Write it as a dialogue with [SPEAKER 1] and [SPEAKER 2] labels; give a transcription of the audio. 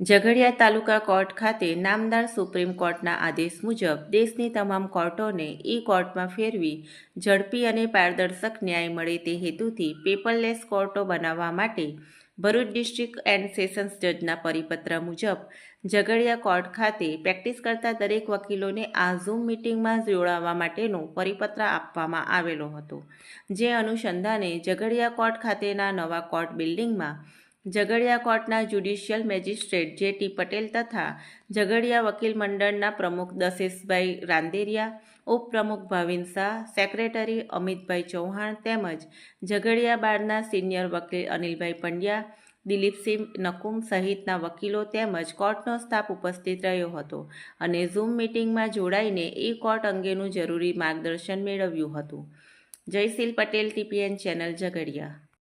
[SPEAKER 1] ઝઘડિયા તાલુકા court ખાતે નામદાર supreme કોર્ટના આદેશ મુજબ દેશની તમામ કોર્ટોને ઈ કોર્ટમાં ફેરવી ઝડપી અને પારદર્શક ન્યાય મળે તે હેતુથી પેપરલેસ કોર્ટો બનાવવા માટે ભરૂચ ડિસ્ટ્રિક્ટ એન્ડ સેશન્સ જજના પરિપત્ર મુજબ ઝઘડિયા કોર્ટ ખાતે પ્રેક્ટિસ કરતા દરેક વકીલોને આ ઝૂમ મિટિંગમાં જોડાવા માટેનો પરિપત્ર આપવામાં આવેલો હતો. જે અનુસંધાને ઝઘડિયા કોર્ટ ખાતેના નવા કોર્ટ બિલ્ડિંગમાં ઝઘડિયા કોર્ટના judicial magistrate J T Patel તથા ઝઘડિયા વકીલ મંડળના પ્રમુખ દશેશભાઈ રાંદેરિયા, ઉપપ્રમુખ ભાવિન શાહ, સેક્રેટરી અમિતભાઈ ચૌહાણ તેમજ ઝઘડિયા બારના સિનિયર વકીલ અનિલભાઈ પંડ્યા, દિલીપસિંહ નકુમ સહિતના વકીલો તેમજ કોર્ટનો સ્ટાફ ઉપસ્થિત રહ્યો હતો અને ઝૂમ મિટિંગમાં જોડાઈને એ કોર્ટ અંગેનું જરૂરી માર્ગદર્શન મેળવ્યું હતું. Jayshil Patel, TPN channel Jhagadia.